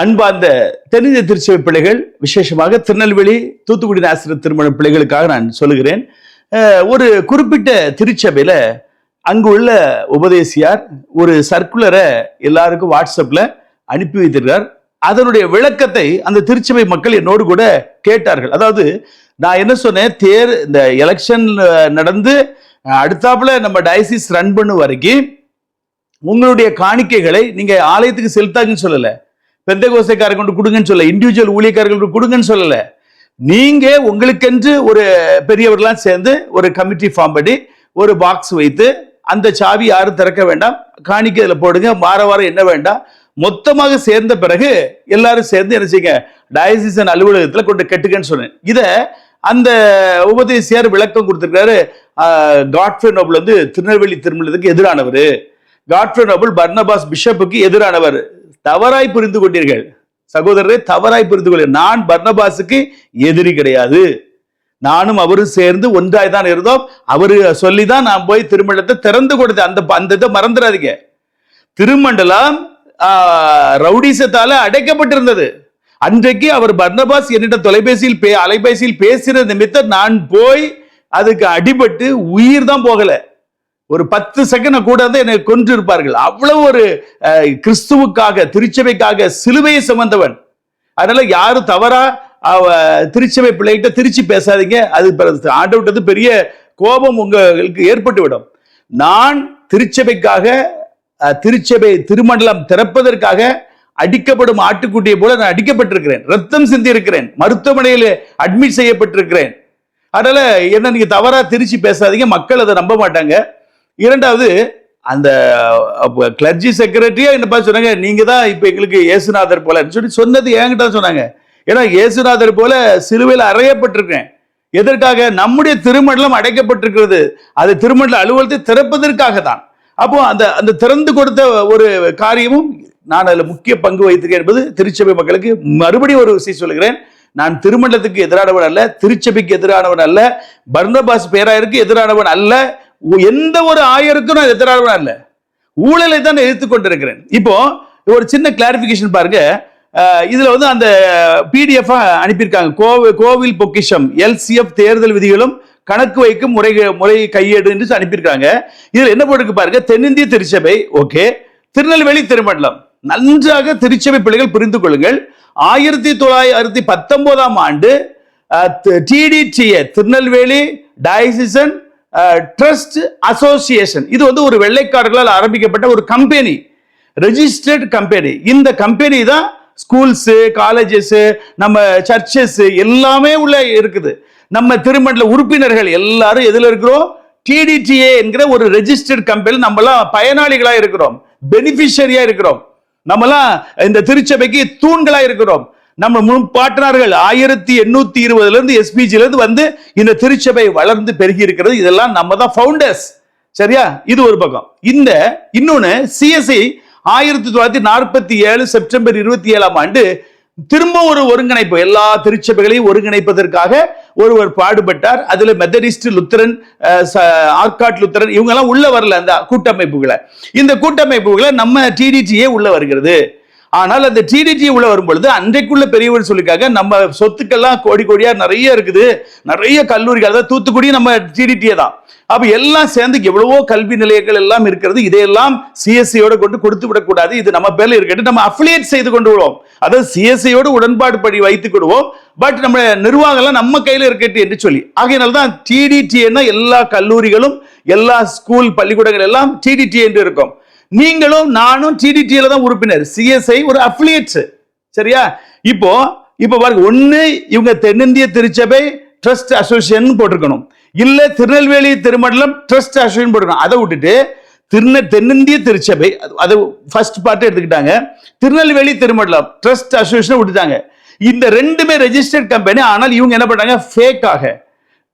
அன்பார்ந்த தென்னிந்திய திருச்சபை பிள்ளைகள் விசேஷமாக திருநெல்வேலி தூத்துக்குடி ஆசிரியர் திருமண பிள்ளைகளுக்காக நான் சொல்லுகிறேன். ஒரு குறிப்பிட்ட திருச்சபையில் அங்கு உள்ள உபதேசியார் ஒரு சர்க்குலரை எல்லாருக்கும் வாட்ஸ்அப்பில் அனுப்பி வைத்திருக்கிறார். அதனுடைய விளக்கத்தை அந்த திருச்சபை மக்கள் என்னோடு கூட கேட்டார்கள். அதாவது நான் என்ன சொன்னேன்? தேர் இந்த எலெக்ஷன் நடந்து அடுத்தாப்புல நம்ம டயசிஸ் ரன் பண்ண வரைக்கும் உங்களுடைய காணிக்கைகளை நீங்கள் ஆலயத்துக்கு செலுத்தாங்கன்னு சொல்லலை. பெந்த கோசைக்காரங்க கொண்டு கொடுங்கன்னு சொல்ல இண்டிவிஜுவல் ஊழியக்காரர்கள் கொண்டு கொடுங்கன்னு சொல்லல. நீங்க உங்களுக்கென்று ஒரு பெரியவர்களாம் சேர்ந்து ஒரு கமிட்டி ஃபார்ம் பண்ணி ஒரு பாக்ஸ் வைத்து அந்த சாவி யாரும் திறக்க வேண்டாம். காணிக்க அதில் போடுங்க. வார வாரம் என்ன வேண்டாம். மொத்தமாக சேர்ந்த பிறகு எல்லாரும் சேர்ந்து என்ன செய்யுங்க? டயசிசன் அலுவலகத்தில் கொண்டு கெட்டுக்கன்னு சொன்னேன். இதை அந்த உபதேசியார் விளக்கம் கொடுத்துருக்காரு காட்ஃபே நோபல் வந்து திருநெல்வேலி திருமணத்துக்கு எதிரானவர். காட்ஃபே நோபல் பர்னபாஸ் பிஷப்புக்கு எதிரானவர். தவறாய் புரிந்து கொண்டீர்கள். சகோதரரை தவறாய் புரிந்து கொள்ள நான் பர்ணபாசுக்கு எதிரி கிடையாது. நானும் அவரும் சேர்ந்து ஒன்றாய் தான் இருந்தோம். அவரு சொல்லி தான் நான் போய் திருமண்டலத்தை திறந்து கொடுத்தேன். அந்த அந்த இதை மறந்துடாதீங்க. திருமண்டலம் ரவுடிசத்தால அடைக்கப்பட்டிருந்தது. அன்றைக்கு அவர் பர்ணபாஸ் என்னிட்ட தொலைபேசியில் பே அலைபேசியில் பேசின நிமித்தம் நான் போய் அதுக்கு அடிபட்டு உயிர் தான் போகலை. ஒரு பத்து செகண்ட் கூட வந்து என்னை கொன்றிருப்பார்கள். அவ்வளவு ஒரு கிறிஸ்துவுக்காக திருச்சபைக்காக சிலுவையை சுமந்தவன். அதனால யாரும் தவறா அவ திருச்சபை பிள்ளைகிட்ட திருச்சி பேசாதீங்க. அது பிற- ஆண்டவர்கிட்ட பெரிய கோபம் உங்களுக்கு ஏற்பட்டுவிடும். நான் திருச்சபைக்காக திருச்சபை திருமண்டலம் திறப்பதற்காக அடிக்கப்படும் ஆட்டுக்குட்டியை போல நான் அடிக்கப்பட்டிருக்கிறேன். ரத்தம் சிந்தி இருக்கிறேன் மருத்துவமனையில் அட்மிட் செய்யப்பட்டிருக்கிறேன். அதனால என்ன நீங்க தவறா திருச்சி பேசாதீங்க. மக்கள் அதை நம்ப மாட்டாங்க. இரண்டாவது அந்த கிளர்ஜி செக்ரட்டரியா என்ன பார்த்து சொன்னாங்க? நீங்க தான் இப்ப எங்களுக்கு இயேசுநாதர் போல சொல்லி சொன்னது என்கிட்ட சொன்னாங்க. ஏன்னா இயேசுநாதர் போல சிலுவையில் அறையப்பட்டிருக்கேன். எதற்காக? நம்முடைய திருமண்டலம் அடைக்கப்பட்டிருக்கிறது. அது திருமண்டல அலுவலகத்தை திறப்பதற்காக தான். அப்போ அந்த அந்த திறந்து கொடுத்த ஒரு காரியமும் நான் அதில் முக்கிய பங்கு வகித்திருக்கேன் என்பது திருச்சபை மக்களுக்கு மறுபடியும் ஒரு விஷயம் சொல்லுகிறேன். நான் திருமண்டலத்துக்கு எதிரானவன் அல்ல திருச்சபைக்கு எதிரானவன் அல்ல பர்னபாஸ் பேராயருக்கு எதிரானவன் அல்ல எந்த ஒரு ஆயருக்கும் நான் எதிரானவன் இல்லை. ஊழலை தான் நான் எதிர்த்து கொண்டிருக்கிறேன். இப்போ ஒரு சின்ன கிளாரிபிகேஷன் பாருங்க. இதில் இதுல வந்து அந்த பிடிஎஃப் அனுப்பியிருக்காங்க. கோவில் கோவில் பொக்கிஷம் எல்சிஎஃப் தேர்தல் விதிகளும் கணக்கு வைக்கும் முறை முறை கையேடு என்று அனுப்பியிருக்காங்க. இதுல என்ன போட்டுருக்கு பாருங்க. தென்னிந்திய திருச்சபை ஓகே. திருநெல்வேலி திருமண்டலம். நன்றாக திருச்சபை பிள்ளைகள் புரிந்து கொள்ளுங்கள். ஆயிரத்தி தொள்ளாயிரத்தி பத்தொன்பதாம் ஆண்டு TDTA Tirunelveli diocesan trust association இது வந்து ஒரு வெள்ளைக்காரர்களால் ஆரம்பிக்கப்பட்ட ஒரு கம்பெனி ரெஜிஸ்டர்ட் கம்பெனி இந்த கம்பெனி தான் ஸ்கூல்ஸு காலேஜஸ்ஸு நம்ம சர்ச்சஸ் எல்லாமே உள்ள இருக்குது. நம்ம திருமண்டல உறுப்பினர்கள் எல்லாரும் எதில் இருக்கிறோம்? டிடிடிஏ என்கிற ஒரு ரெஜிஸ்டர்ட் கம்பெனி நம்மலாம் பயனாளிகளாக இருக்கிறோம். பெனிஃபிஷரியாக இருக்கிறோம். நம்மலாம் இந்த திருச்சபைக்கு தூண்களாக இருக்கிறோம். நம்ம முன்பாட்டினார்கள் ஆயிரத்தி எண்ணூத்தி இருபதுல இருந்து எஸ்பிஜில இருந்து வந்து இந்த திருச்சபை வளர்ந்து பெருகி இருக்கிறது. இதெல்லாம் நம்ம தான் ஃபவுண்டர்ஸ் சரியா? இது ஒரு பக்கம். இந்த இன்னொன்னு சிஎஸ்ஐ ஆயிரத்தி தொள்ளாயிரத்தி நாற்பத்தி ஏழு செப்டம்பர் இருபத்தி ஏழாம் ஆண்டு திரும்ப ஒரு ஒருங்கிணைப்பு எல்லா திருச்சபைகளையும் ஒருங்கிணைப்பதற்காக ஒருவர் பாடுபட்டார். அதுல மெத்தடிஸ்ட் லுத்தரன் ஆர்காட் லுத்தரன் இவங்க எல்லாம் உள்ள வரல அந்த கூட்டமைப்புகளை. இந்த கூட்டமைப்புகளை நம்ம டிடிடியே உள்ள வருகிறது. ஆனால் அந்த டிடிடி உள்ள வரும்பொழுது அன்றைக்குள்ள பெரியவர் சொல்லிக்காக நம்ம சொத்துக்கெல்லாம் கோடி கோடியா நிறைய இருக்குது. நிறைய கல்லூரிகள் அதாவது தூத்துக்குடி நம்ம டிடிடியே தான். அப்ப எல்லாம் சேர்ந்து எவ்வளவோ கல்வி நிலையங்கள் எல்லாம் இருக்கிறது. இதையெல்லாம் சிஎஸ்சியோட கொண்டு கொடுத்து விடக்கூடாது. இது நம்ம பேர்ல இருக்கட்டும். நம்ம அஃபிலியேட் செய்து கொண்டு விடுவோம். அதாவது சிஎஸ்சியோட உடன்பாடு படி வைத்துக் கொள்வோம். பட் நம்ம நிர்வாகம்லாம் நம்ம கையில இருக்கட்டும் என்று சொல்லி. ஆகையினால தான் டிடிடிஏன்னா எல்லா கல்லூரிகளும் எல்லா ஸ்கூல் பள்ளிக்கூடங்கள் எல்லாம் டிடிடி என்று இருக்கும். நீங்களும் நானும் டிடிடியில தான் உறுப்பினர். சிஎஸ்ஐ ஒரு அஃபிலியேட் சரியா? இப்போ இப்போ பாருங்க ஒன்று இவங்க தென்னிந்திய திருச்சபை ட்ரஸ்ட் அசோசியேஷன் போட்டிருக்கணும். இல்லை திருநெல்வேலி திருமண்டலம் ட்ரஸ்ட் அசோசியேஷன் போட்டிருக்கணும். அதை விட்டுட்டு திருந தென்னிந்திய திருச்சபை அது- ஃபர்ஸ்ட் பார்ட் எடுத்துக்கிட்டாங்க. திருநெல்வேலி திருமண்டலம் ட்ரஸ்ட் அசோசியேஷன் விட்டுட்டாங்க. இந்த ரெண்டுமே ரெஜிஸ்டர்ட் கம்பெனி ஆனால் இவங்க என்ன பண்ணாங்க ஃபேக்காக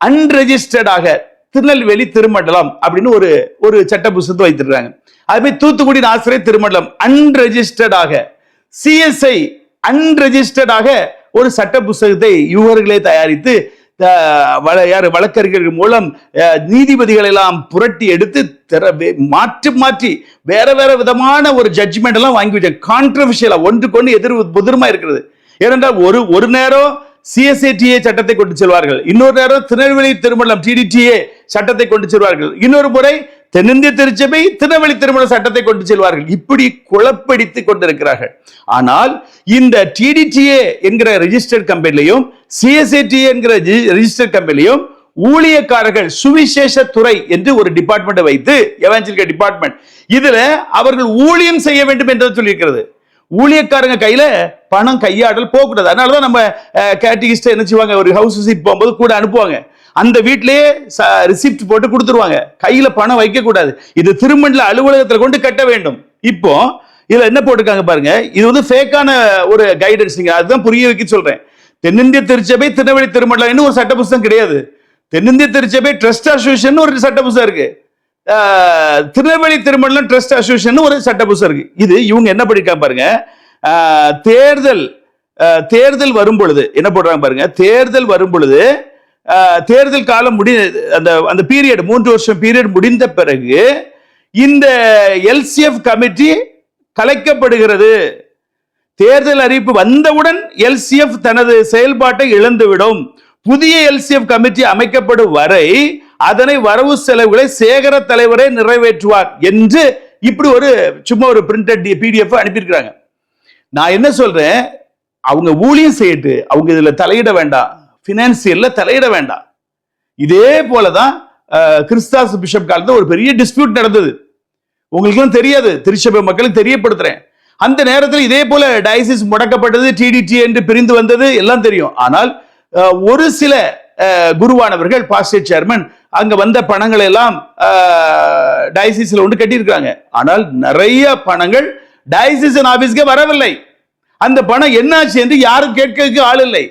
அன்ரெஜிஸ்டர்டாக திருநெல்வேலி திருமண்டலம் அப்படின்னு ஒரு ஒரு சட்ட புஸ்தகத்தை வைத்திருக்காங்க அதுமாதிரி தூத்துக்குடி ஆசிரியர் திருமண்டலம் அன்ரெஜிஸ்டர்டாக சிஎஸ்ஐ அன்ரெஜிஸ்டர்டாக ஒரு சட்ட புஸ்தகத்தை யுவர்களே தயாரித்து யார் யாரு வழக்கறிஞர்கள் மூலம் அஹ், நீதிபதிகளை எல்லாம் புரட்டி எடுத்து திற மாற்றி மாற்றி வேற வேற விதமான ஒரு ஜட்ஜ்மெண்ட் எல்லாம் வாங்கி வச்ச கான்ட்ரவர்ஷியலா ஒன்றுக்கு ஒன்று எதிர் புதிரமா இருக்கிறது. ஏனென்றால் ஒரு ஒரு நேரம் சிஎஸ்ஏடிஏ சட்டத்தை கொண்டு செல்வார்கள். இன்னொரு நேரம் திருநெல்வேலி திருமணம் டிடிடிஏ சட்டத்தை கொண்டு செல்வார்கள். இன்னொரு முறை தென்னிந்திய திருச்சபை திருநெல்வேலி திருமண சட்டத்தை கொண்டு செல்வார்கள். இப்படி குழப்படித்து கொண்டிருக்கிறார்கள். ஆனால் இந்த டிடிடிஏ என்கிற ரெஜிஸ்டர்ட் கம்பெனிலையும் சிஎஸ்ஏடிஏ என்கிற ரெஜிஸ்டர்ட் கம்பெனிலையும் ஊழியக்காரர்கள் சுவிசேஷ துறை என்று ஒரு டிபார்ட்மெண்ட் வைத்து எவாஞ்சலிக்கல் டிபார்ட்மெண்ட் இதுல அவர்கள் ஊழியம் செய்ய வேண்டும் என்று சொல்லியிருக்கிறது. ஊழியக்காரங்க கையில பணம் கையாடல் போகக்கூடாது. அதனாலதான் நம்ம கேட்டகிஸ்ட என்ன செய்வாங்க? ஒரு ஹவுஸ் விசிட் போகும்போது கூட அனுப்புவாங்க. அந்த வீட்டிலேயே ரிசிப்ட் போட்டு கொடுத்துருவாங்க. கையில பணம் வைக்க கூடாது இது திருமண்டல அலுவலகத்துல கொண்டு கட்ட வேண்டும். இப்போ இதுல என்ன போட்டிருக்காங்க பாருங்க. இது வந்து ஃபேக்கான ஒரு கைடன்ஸ் நீங்க அதுதான் புரிய வைக்க சொல்றேன். தென்னிந்திய திருச்சபை திருநெல்வேலி திருமண்டலம் ஒரு சட்ட புஸ்தகம் கிடையாது. தென்னிந்திய திருச்சபை ட்ரஸ்ட் அசோசியேஷன் ஒரு சட்ட புஸ்தகம் இருக்கு. திருநெல்வேலி திருமணம் ட்ரஸ்ட் அசோசியேஷன் ஒரு சட்ட புஸ்தகம் இருக்கு. இது இவங்க என்ன பண்ணிருக்காங்க பாருங்க? தேர்தல் தேர்தல் வரும் பொழுது என்ன போடுறாங்க பாருங்க? தேர்தல் வரும் பொழுது தேர்தல் காலம் முடி அந்த அந்த பீரியட் மூன்று வருஷம் பீரியட் முடிந்த பிறகு இந்த எல்சிஎஃப் கமிட்டி கலைக்கப்படுகிறது. தேர்தல் அறிவிப்பு வந்தவுடன் எல்சிஎஃப் தனது செயல்பாட்டை இழந்துவிடும். புதிய எல்சிஎஃப் கமிட்டி அமைக்கப்படும் வரை அதனை வரவு செலவுகளை சேகர தலைவரே நிறைவேற்றுவார் என்று இப்படி ஒரு சும்மா ஒரு பிரிண்டட் பிடிஎஃப் அனுப்பியிருக்கிறாங்க. நான் என்ன சொல்றேன்? அவங்க ஊழியம் செய்யட்டு அவங்க இதுல தலையிட வேண்டாம். பினான்சியல்ல தலையிட வேண்டாம். இதே போலதான் கிறிஸ்தாஸ் பிஷப் காலத்துல ஒரு பெரிய டிஸ்பியூட் நடந்தது. உங்களுக்கும் தெரியாது. திருச்சபை மக்களுக்கு தெரியப்படுத்துறேன். அந்த நேரத்தில் இதே போல டயசிஸ் முடக்கப்பட்டது டிடிடி என்று பிரிந்து வந்தது எல்லாம் தெரியும். ஆனால் ஒரு சில குருவானவர்கள் பாஸ்டர் சேர்மன் அங்க வந்த பணங்களை எல்லாம் டயசிஸ்ல ஒன்று கட்டியிருக்கிறாங்க. ஆனால் நிறைய பணங்கள் டயசிசன் ஆபீஸ்க்கே வரவில்லை. அந்த பணம் என்னாச்சு என்று யாரும் கேட்கறதுக்கு ஆள் இல்லை.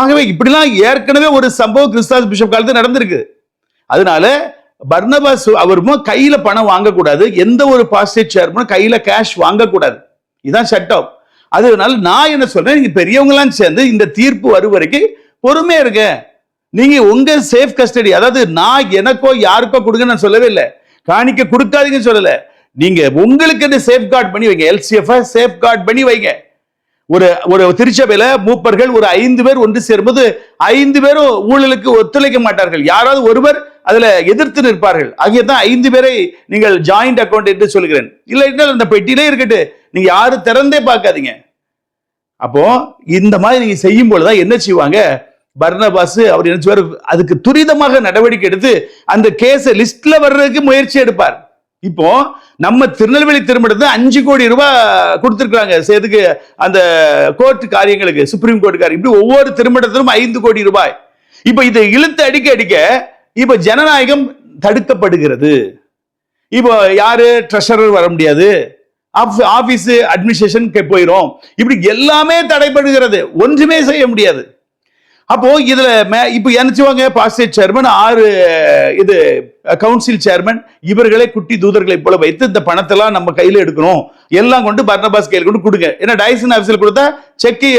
ஆகவே இப்படிலாம் ஏற்கனவே ஒரு சம்பவம் கிறிஸ்தாஸ் பிஷப் காலத்தில் நடந்திருக்கு. அதனால பர்னபாஸ் அவருமோ கையில பணம் வாங்கக்கூடாது. எந்த ஒரு பாஸ்டேட் சேர்மனும் கையில கேஷ் வாங்கக்கூடாது. இதுதான் சட்டம். அதனால நான் என்ன சொல்றேன் நீங்க பெரியவங்களாம் சேர்ந்து இந்த தீர்ப்பு வரும் வரைக்கும் பொறுமையா இருங்க. நீங்க உங்க சேஃப் கஸ்டடி அதாவது நான் எனக்கோ யாருக்கோ கொடுங்க நான் சொல்லவே இல்லை. காணிக்க கொடுக்காதீங்கன்னு சொல்லல. நீங்க உங்களுக்கு சேஃப் கார்டு பண்ணி வைங்க. எல்சிஎஃப் சேஃப் கார்டு பண்ணி வைங்க. ஒரு ஒரு திருச்சபையில மூப்பர்கள் ஒரு ஐந்து பேர் ஒன்று சேரும்போது ஐந்து பேரும் ஊழலுக்கு ஒத்துழைக்க மாட்டார்கள். யாராவது ஒருவர் அதுல எதிர்த்து நிற்பார்கள். ஆகியதான் ஐந்து பேரை நீங்கள் ஜாயிண்ட் அக்கௌண்ட் என்று சொல்கிறேன். இல்லை என்றால் அந்த பெட்டியிலே இருக்கட்டு. நீங்க யாரும் திறந்தே பார்க்காதீங்க. அப்போ இந்த மாதிரி நீங்க செய்யும் பொழுதுதான் என்ன செய்வாங்க? பர்னபாஸ் அவர் என்ன செய்வார் அதுக்கு துரிதமாக நடவடிக்கை எடுத்து அந்த கேஸை லிஸ்ட்ல வர்றதுக்கு முயற்சி எடுப்பார். இப்போ நம்ம திருநெல்வேலி திருமணத்தை அஞ்சு கோடி ரூபாய் கொடுத்துருக்காங்க எதுக்கு அந்த கோர்ட் காரியங்களுக்கு சுப்ரீம் கோர்ட் காரியம் இப்படி ஒவ்வொரு திருமணத்திலும் ஐந்து கோடி ரூபாய். இப்போ இதை இழுத்து அடிக்க அடிக்க இப்போ ஜனநாயகம் தடுக்கப்படுகிறது. இப்போ யாரு? ட்ரெஷரர் வர முடியாது. ஆபீஸ் அட்மினிஸ்ட்ரேஷன் போயிடும் இப்படி எல்லாமே தடைபடுகிறது. ஒன்றுமே செய்ய முடியாது. அப்போ இதுல மே- இப்போ என்னச்சுவாங்க பாஸ்டேட் சேர்மன் ஆறு இது கவுன்சில் சேர்மன் இவர்களே குட்டி தூதர்களை போல வைத்து இந்த பணத்தெல்லாம் நம்ம கையில எடுக்கணும். எல்லாம் கொண்டு பர்னபாஸ் கையில் கொண்டு கொடுங்க. ஏன்னா டைசன் ஆஃபீஸில் கொடுத்தா செக்கு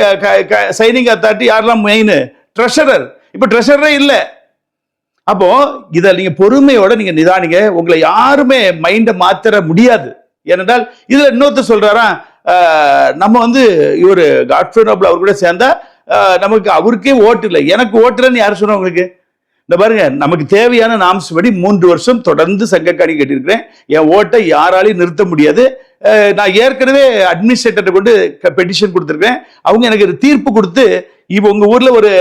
சைனிங் அத்தாரிட்டி யாரெல்லாம் மெயின் ட்ரெஷரர் இப்போ ட்ரெஷரே இல்லை. அப்போ இதை நீங்க பொறுமையோட நீங்க நிதானிங்க. உங்களை யாருமே மைண்டை மாத்திர முடியாது. ஏனென்றால் இதுல இன்னொருத்தர் சொல்றாரா நம்ம வந்து இவர் காட்ஃபே நோபல் அவர் கூட சேர்ந்தா நமக்கு அவருக்கே ஓட்டு இல்லை. எனக்கு ஓட்டு இல்லைன்னு யார் சொன்னா உங்களுக்கு? இந்த பாருங்க நமக்கு தேவையான நாம்ஸ் படி மூன்று வருஷம் தொடர்ந்து சங்கக்காணி கட்டியிருக்கிறேன் என் ஓட்டை யாராலையும் நிறுத்த முடியாது. நான் ஏற்கனவே அட்மினிஸ்ட்ரேட்டர் கொண்டு பெட்டிஷன் கொடுத்துருக்கேன் அவங்க எனக்கு தீர்ப்பு கொடுத்து இப்போ உங்க ஊரில் ஒரு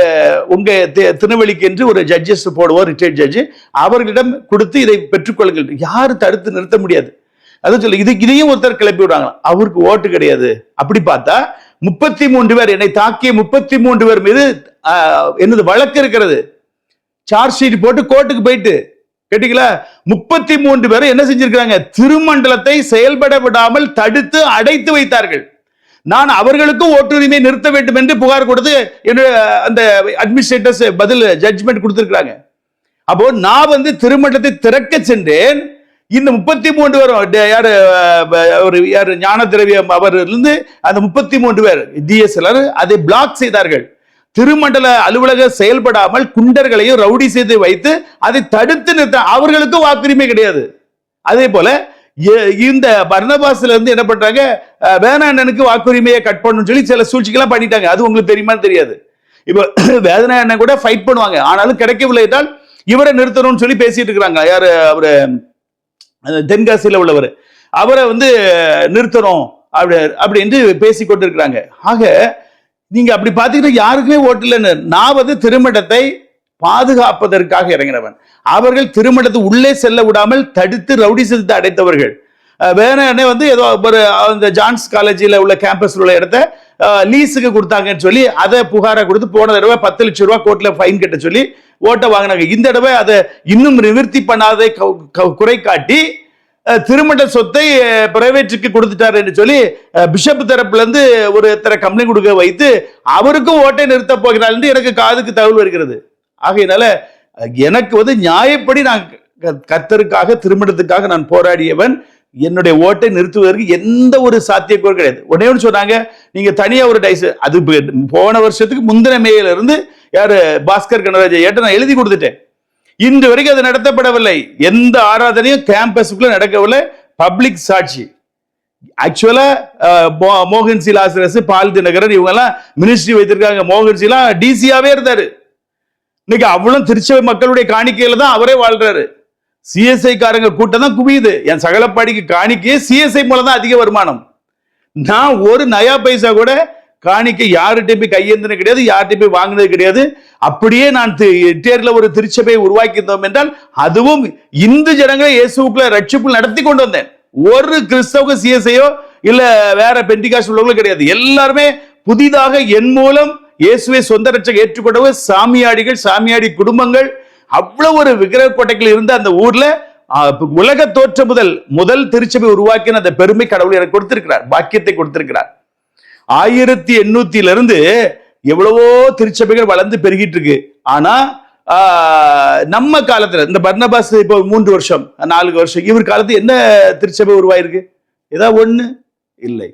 உங்கள் தி- திருநெல்வேலிக்கு என்று ஒரு ஜட்ஜஸ் போடுவோம் ரிட்டையர்ட் ஜட்ஜு அவர்களிடம் கொடுத்து இதை பெற்றுக்கொள்ளுங்கள். யாரும் தடுத்து நிறுத்த முடியாது. அது சொல்லி இது இதையும் ஒருத்தர் கிளப்பி விடுவாங்க அவருக்கு ஓட்டு கிடையாது. அப்படி பார்த்தா முப்பத்தி மூன்று பேர் என்னை தாக்கிய முப்பத்தி மூன்று பேர் மீது என்னது வழக்கு இருக்கிறது. சார்ஜ் ஷீட் போட்டு கோர்ட்டுக்கு போயிட்டு கேட்டீங்களா? முப்பத்தி மூன்று பேரை என்ன செஞ்சிருக்கிறாங்க? திருமண்டலத்தை செயல்பட விடாமல் தடுத்து அடைத்து வைத்தார்கள். நான் அவர்களுக்கும் ஓட்டுரிமை நிறுத்த வேண்டும் என்று புகார் கொடுத்து என்னுடைய அந்த அட்மினிஸ்ட்ரேட்டர்ஸ் பதில் ஜட்ஜ்மெண்ட் கொடுத்திருக்கிறாங்க. அப்போ நான் வந்து திருமண்டலத்தை திறக்க சென்றேன். இந்த முப்பத்தி மூன்று பேரும் யார் யாரு அஹ், ஒரு யாரு ஞான திரவியம் அவர்லேருந்து அந்த முப்பத்தி மூன்று பேர் டிஎஸ்எல்ஆர் அதை பிளாக் செய்தார்கள். திருமண்டல அலுவலகம் செயல்படாமல் குண்டர்களையும் ரவுடி செய்து வைத்து அதை தடுத்து நிறுத்த அவர்களுக்கு வாக்குரிமை கிடையாது. அதே போல இந்த பர்ணபாஸ்ல இருந்து என்ன பண்றாங்க அஹ், வாக்குரிமையை கட் பண்ணணும்னு சொல்லி சில சூழ்ச்சிகள்லாம் பண்ணிட்டாங்க. அது உங்களுக்கு தெரியுமான்னு தெரியாது. இப்போ வேதனா அண்ணன் கூட ஃபைட் பண்ணுவாங்க. ஆனாலும் கிடைக்கவில்லை என்றால் இவரை நிறுத்தணும்னு சொல்லி பேசிட்டு இருக்கிறாங்க. யாரு அவரு தென்காசியில் உள்ளவர். அவரை வந்து நிறுத்தணும் அப்படி அப்படின்ட்டு பேசி கொண்டிருக்கிறாங்க. ஆக நீங்கள் அப்படி பார்த்தீங்கன்னா யாருக்குமே ஓட்டில்லைன்னு நான் வந்து திருமணத்தை பாதுகாப்பதற்காக இறங்கினவன். அவர்கள் திருமணத்தை உள்ளே செல்ல விடாமல் தடுத்து ரவுடி செலுத்த அடைத்தவர்கள். வேற என்ன வந்து ஏதோ ஒரு அந்த ஜான்ஸ் காலேஜில் உள்ள கேம்பஸில் உள்ள இடத்த லீஸுக்கு கொடுத்தாங்கன்னு சொல்லி அதை புகாரை கொடுத்து போன தடவை பத்து லட்சம் ரூபா கோர்ட்டில் ஃபைன் கட்ட சொல்லி ஓட்டை வாங்கினாங்க. இந்த தடவை அதை இன்னும் நிவர்த்தி பண்ணாதை க- குறை காட்டி திருமண சொத்தை பிரைவேட்டுக்கு கொடுத்துட்டாரு என்று சொல்லி பிஷப் தரப்புல இருந்து ஒரு தர கம்ப்ளைண்ட் கொடுக்க வைத்து அவருக்கும் ஓட்டை நிறுத்த போகிறார் என்று எனக்கு காதுக்கு தகவல் வருகிறது. ஆகையினால எனக்கு வந்து நியாயப்படி நான் கத்தருக்காக கர்த்தருக்காக திருமணத்துக்காக நான் போராடியவன். என்னுடைய ஓட்டை நிறுத்துவதற்கு எந்த ஒரு சாத்தியக்கூறு கிடையாது. உடனே ஒன்று சொன்னாங்க நீங்க தனியா ஒரு டைஸ் அது போன வருஷத்துக்கு முந்தின மேல இருந்து யாரு பாஸ்கர் கனராஜ் ஏட்ட நான் எழுதி கொடுத்துட்டேன். இன்று வரைக்கும் அது நடத்தப்படவில்லை. எந்த ஆராதனையும் கேம்பஸுக்குள்ள நடக்கவில்லை. பப்ளிக் சாட்சி. ஆக்சுவலா மோகன் சி லாசரஸ் பால் தினகரன் இவங்க எல்லாம் மினிஸ்ட்ரி வைத்திருக்காங்க. மோகன் சிலா டிசியாவே இருந்தாரு. இன்னைக்கு அவ்வளவு திருச்சபை மக்களுடைய காணிக்கையில தான் அவரே வாழ்றாரு. சிஎஸ்ஐ காரங்க கூட்டம் தான் குவியுது. என் சகலப்பாடிக்கு காணிக்கையே சிஎஸ்ஐ மூலம் தான் அதிக வருமானம். நான் ஒரு நயா பைசா கூட காணிக்கை யார்கிட்டயும் போய் கையேந்தின கிடையாது யார்கிட்டயும் போய் வாங்கினது கிடையாது. அப்படியே நான் தேர்ல ஒரு திருச்சபையை உருவாக்கியிருந்தோம் என்றால் அதுவும் இந்து ஜனங்களை இயேசுக்குள்ள ரட்சிப்புள் நடத்தி கொண்டு வந்தேன். ஒரு கிறிஸ்தவ சிஎஸ்ஐயோ இல்ல வேற பெண்டிகாஸ் உள்ளவங்களும் கிடையாது. எல்லாருமே புதிதாக என் மூலம் இயேசுவை சொந்த ரட்சக ஏற்றுக்கொண்டவர் சாமியாடிகள் சாமியாடி குடும்பங்கள் அவ்வளவு ஒரு விக்கிரக கோட்டைகள் இருந்த அந்த ஊர்ல உலக தோற்ற முதல் முதல் திருச்சபை உருவாக்கின அந்த பெருமை கடவுள் எனக்கு கொடுத்திருக்கிறார் பாக்கியத்தை கொடுத்திருக்கிறார். ஆயிரத்தி எண்ணூத்தில இருந்து எவ்வளவோ திருச்சபைகள் வளர்ந்து பெருகிட்டு இருக்கு. ஆனா நம்ம காலத்துல இந்த பர்னபாஸ் இப்போ மூன்று வருஷம் நாலு வருஷம் இவர் காலத்து என்ன திருச்சபை உருவாயிருக்கு? ஏதாவது ஒண்ணு? இல்லை.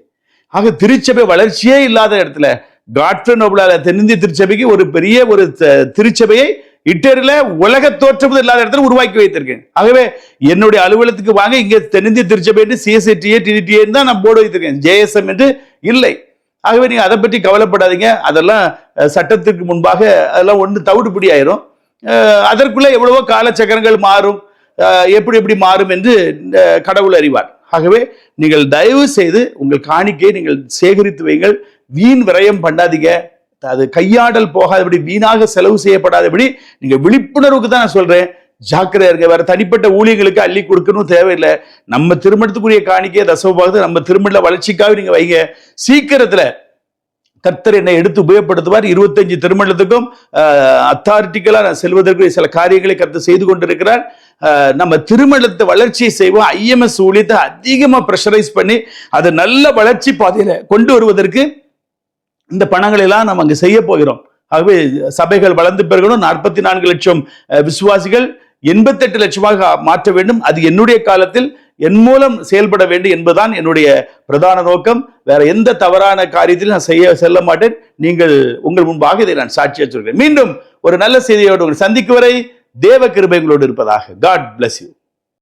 ஆக திருச்சபை வளர்ச்சியே இல்லாத இடத்துல காட்ரன் நோபலால தென்னிந்திய திருச்சபைக்கு ஒரு பெரிய ஒரு த- திருச்சபையை இட்டரில் உலக தோற்றம் இல்லாத இடத்துல உருவாக்கி வைத்திருக்கேன். ஆகவே என்னுடைய அலுவலகத்துக்கு வாங்க இங்கே தென்னிந்திய திருச்சபை என்று சிஎஸ்ஐடிஏ தான் நான் போர்டு வைத்திருக்கேன். ஜேஎஸ்எம் என்று இல்லை. ஆகவே நீங்கள் அதை பற்றி கவலைப்படாதீங்க. அதெல்லாம் சட்டத்திற்கு முன்பாக அதெல்லாம் ஒன்று தவிடுபடி ஆயிரும். அதற்குள்ளே எவ்வளவோ காலச்சக்கரங்கள் மாறும். எப்படி எப்படி மாறும் என்று கடவுள் அறிவார். ஆகவே நீங்கள் தயவு செய்து உங்கள் காணிக்கையை நீங்கள் சேகரித்து வைங்கள். வீண் விரயம் பண்ணாதீங்க. அது கையாடல் போகாதபடி வீணாக செலவு செய்யப்படாதபடி நீங்க விழிப்புணர்வுக்கு தான் நான் சொல்றேன். ஜாக்கிரதையா இருங்க. வேற தனிப்பட்ட ஊழியர்களுக்கு அள்ளி கொடுக்கணும் தேவையில்லை. நம்ம திருமணத்துக்குரிய காணிக்கையை தசவபாகத்தை நம்ம திருமண வளர்ச்சிக்காக நீங்க வைங்க. சீக்கிரத்துல கர்த்தர் என்னை எடுத்து உபயோகப்படுத்துவார். இருபத்தஞ்சு திருமணத்துக்கும் அத்தாரிட்டிக்கலா நான் செல்வதற்கு சில காரியங்களை கர்த்தர் செய்து கொண்டிருக்கிறார். நம்ம திருமணத்தை வளர்ச்சியை செய்வோம். ஐஎம்எஸ் ஊழியத்தை அதிகமாக ப்ரெஷரைஸ் பண்ணி அதை நல்ல வளர்ச்சி பாதையில கொண்டு வருவதற்கு இந்த பணங்களை எல்லாம் நம்ம அங்கே செய்ய போகிறோம். ஆகவே சபைகள் வளர்ந்து பெருகணும். நாற்பத்தி நான்கு லட்சம் விசுவாசிகள் எண்பத்தெட்டு லட்சமாக மாற்ற வேண்டும். அது என்னுடைய காலத்தில் என் மூலம் செயல்பட வேண்டும் என்பதுதான் என்னுடைய பிரதான நோக்கம். வேற எந்த தவறான காரியத்தில் நான் செய்ய செல்ல மாட்டேன். நீங்கள் உங்கள் முன்பாக இதை நான் சாட்சியாக சொல்கிறேன் மீண்டும் ஒரு நல்ல செய்தியோடு உங்களை சந்திக்கும் வரை தேவ கிருபை உங்களோடு இருப்பதாக. God bless you